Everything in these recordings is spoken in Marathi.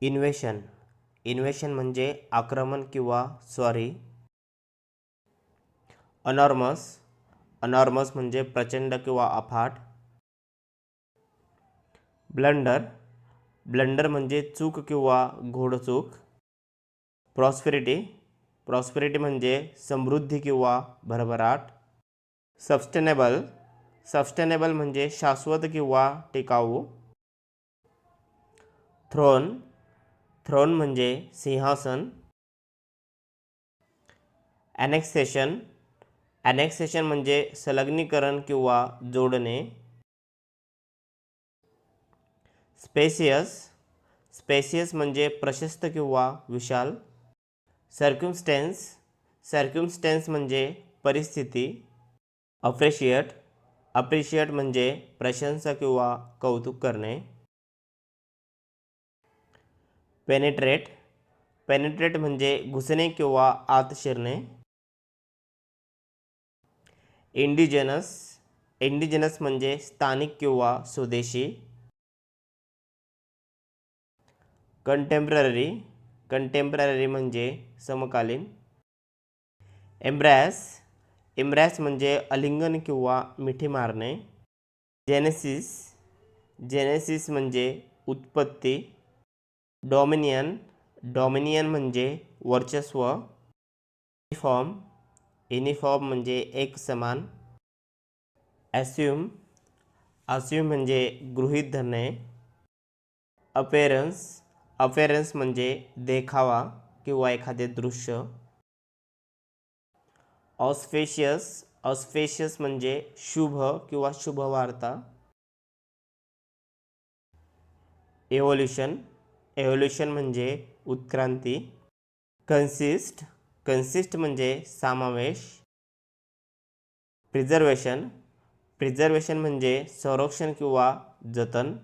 इन्व्हेशन. इन्व्हेशन म्हणजे आक्रमण किंवा स्वारी. अनॉर्मस. अनॉर्मस म्हणजे प्रचंड किंवा अफाट. ब्लंडर. ब्लंडर म्हणजे चूक किंवा घोडचूक प्रॉस्पेरिटी प्रॉस्पेरिटी म्हणजे समृद्धी किंवा भरभराट. सस्टेनेबल सस्टेनेबल म्हणजे शाश्वत किंवा टिकाऊ. थ्रोन. थ्रोन म्हणजे सिंहासन ॲनेक्सेशन ॲनेक्सेशन म्हणजे संलग्नीकरण किंवा जोडणे स्पेसियस स्पेसियस म्हणजे प्रशस्त किंवा विशाल सर्क्युमस्टेन्स सर्क्युमस्टेन्स म्हणजे परिस्थिती अप्रिशिएट अप्रिशिएट म्हणजे प्रशंसा किंवा कौतुक करणे. पेनेट्रेट पेनेट्रेट म्हणजे घुसणे किंवा आत शिरणे. इंडिजनस इंडिजनस म्हणजे स्थानिक किंवा स्वदेशी. कंटेम्पररी कंटेम्पररी म्हणजे समकालीन. एम्ब्रॅस एम्ब्रॅस म्हणजे अलिंगन किंवा मिठी मारणे. जेनेसिस जेनेसिस म्हणजे उत्पत्ती. डॉमिनियन. डॉमिनियन म्हणजे वर्चस्व. युनिफॉर्म. युनिफॉर्म म्हणजे एक समान. ॲस्युम अस्युम म्हणजे गृहीत धरणे. अपेरन्स अपेरन्स म्हणजे देखावा किंवा एखादे दृश्य. ऑस्फेशियस. ऑस्फेशियस म्हणजे शुभ किंवा शुभ वार्ता एव्होल्युशन. एव्होल्युशन म्हणजे उत्क्रांती. कन्सिस्ट कन्सिस्ट म्हणजे समावेश. प्रिझर्वेशन प्रिझर्वेशन म्हणजे संरक्षण किंवा जतन.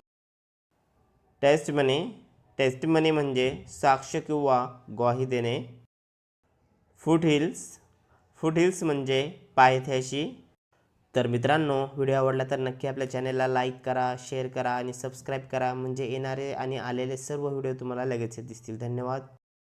टेस्ट मनी टेस्ट मनी म्हणजे साक्ष किंवा ग्वाही देणे. फूट हिल्स फूट हिल्स म्हणजे पायथ्याशी. तर मित्रांनो व्हिडिओ आवडला तर नक्की आपल्या चॅनलला लाईक करा शेअर करा आणि सबस्क्राईब करा. म्हणजे येणारे आणि आलेले सर्व व्हिडिओ तुम्हाला लगेच दिसतील. धन्यवाद.